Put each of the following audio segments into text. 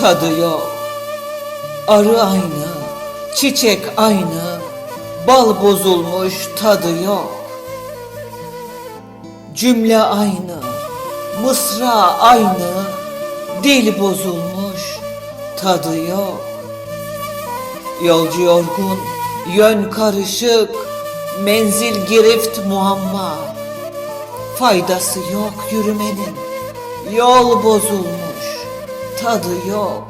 tadı yok. Arı aynı, çiçek aynı, bal bozulmuş tadı yok. Cümle aynı, mısra aynı, dil bozulmuş tadı yok. Yolcu yorgun, yön karışık, menzil girift muamma. Faydası yok yürümenin, yol bozulmuş, tadı yok.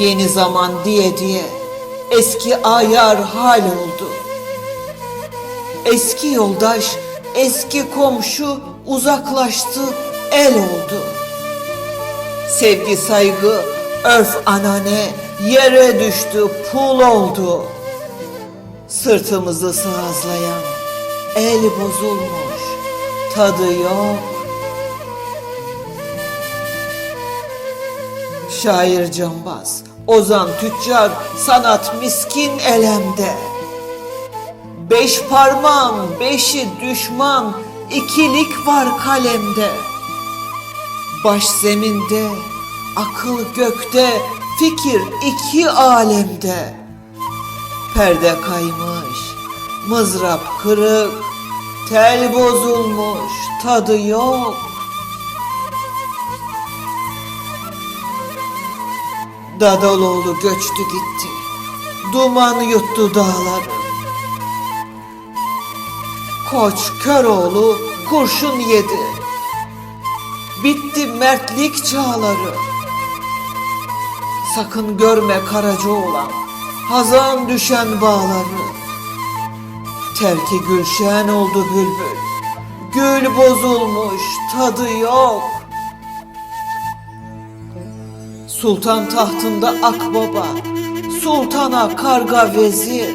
Yeni zaman diye diye eski ayar hal oldu. Eski yoldaş, eski komşu uzaklaştı, el oldu. Sevgi saygı, örf anane yere düştü, pul oldu. Sırtımızı sıvazlayan el bozulmuş, tadı yok. Şair cambaz, ozan tüccar, sanat miskin elemde. Beş parmağın beşi düşman, ikilik var kalemde. Baş zeminde, akıl gökte, fikir iki alemde. Perde kaymış, mızrap kırık, tel bozulmuş, tadı yok. Dadaloğlu göçtü gitti, duman yuttu dağları. Koç Köroğlu kurşun yedi. Bitti mertlik çağları. Sakın görme karaca olan hazan düşen bağları. Terki gülşen oldu bülbül. Gül bozulmuş tadı yok. Sultan tahtında akbaba, sultana karga vezir.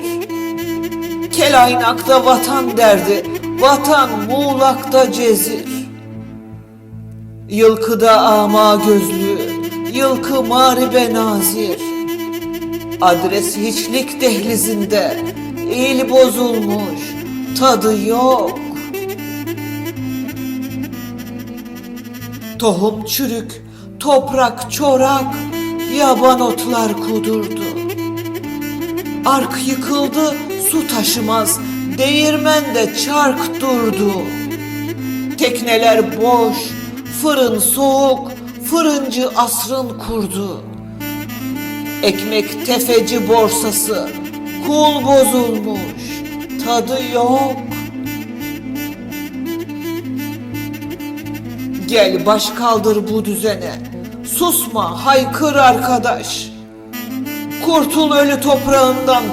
Kelaynakta vatan derdi, vatan muğlakta cezir. Yılkıda ama gözlü, yılkı maribe nazir. Adres hiçlik dehlizinde, il bozulmuş, tadı yok. Tohum çürük, toprak çorak, yaban otlar kudurdu. Ark yıkıldı, su taşımaz, değirmende çark durdu. Tekneler boş, fırın soğuk, fırıncı asrın kurdu. Ekmek tefeci borsası, kul bozulmuş, tadı yok. Gel baş kaldır bu düzene, susma haykır arkadaş. Kurtul ölü toprağından,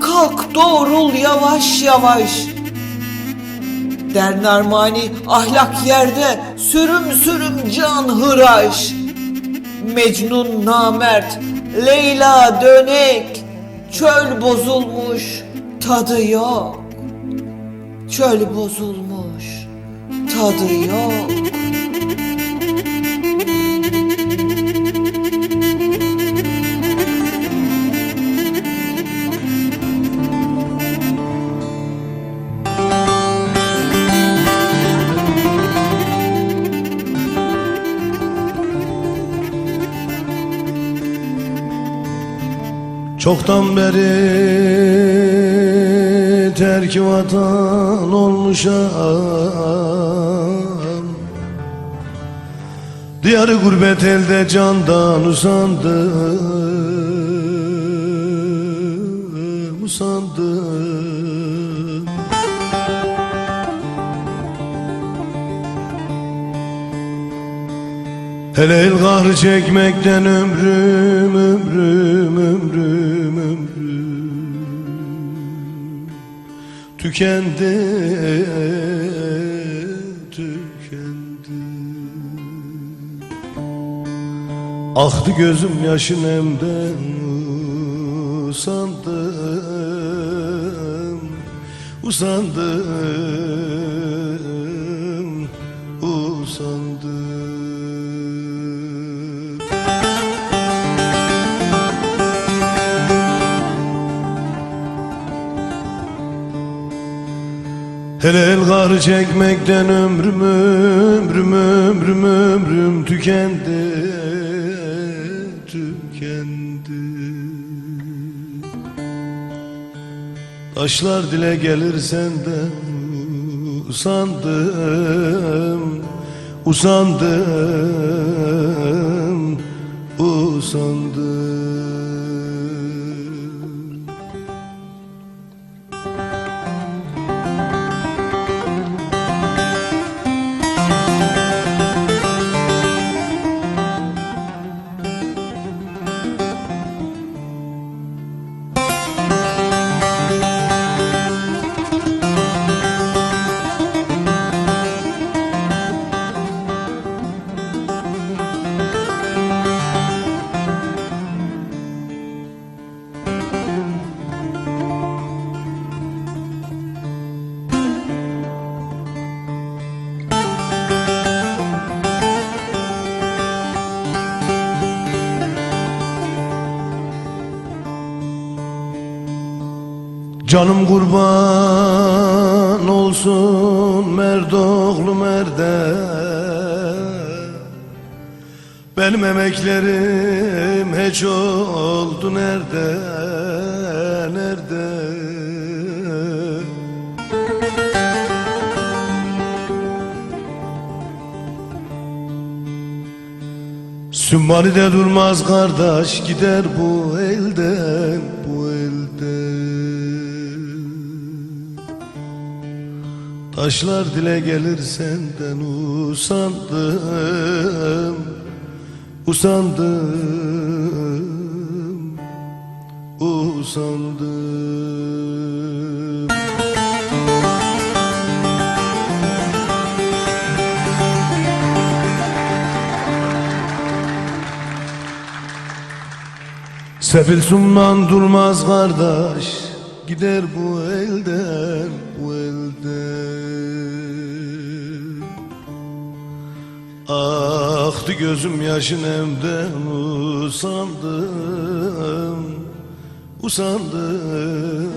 kalk doğrul yavaş yavaş. Dernarmani ahlak yerde, sürüm sürüm can hıraş. Mecnun namert, Leyla dönek, çöl bozulmuş, tadı yok. Çöl bozulmuş, tadı yok. Çoktan beri terk vatan olmuşam. Diyarı gurbet elde candan usandım Usandım Hele el çekmekten ömrüm, ömrüm, ömrüm, ömrüm. Tükendi, tükendi. Aktı gözüm yaşın emden usandım Usandım, usandım El el karı çekmekten ömrüm ömrüm ömrüm ömrüm tükendi tükendi. Taşlar dile gelir senden usandım usandım usandım Canım kurban olsun merdoğlu merde. Benim emeklerim hiç oldu nerede nerede? Sümmani'de durmaz kardeş gider bu elden bu elden Taşlar dile gelir senden usandım Usandım Usandım. Sefil sunman durmaz kardeş Gider bu elden Aktı gözüm yaşın evden usandım Usandım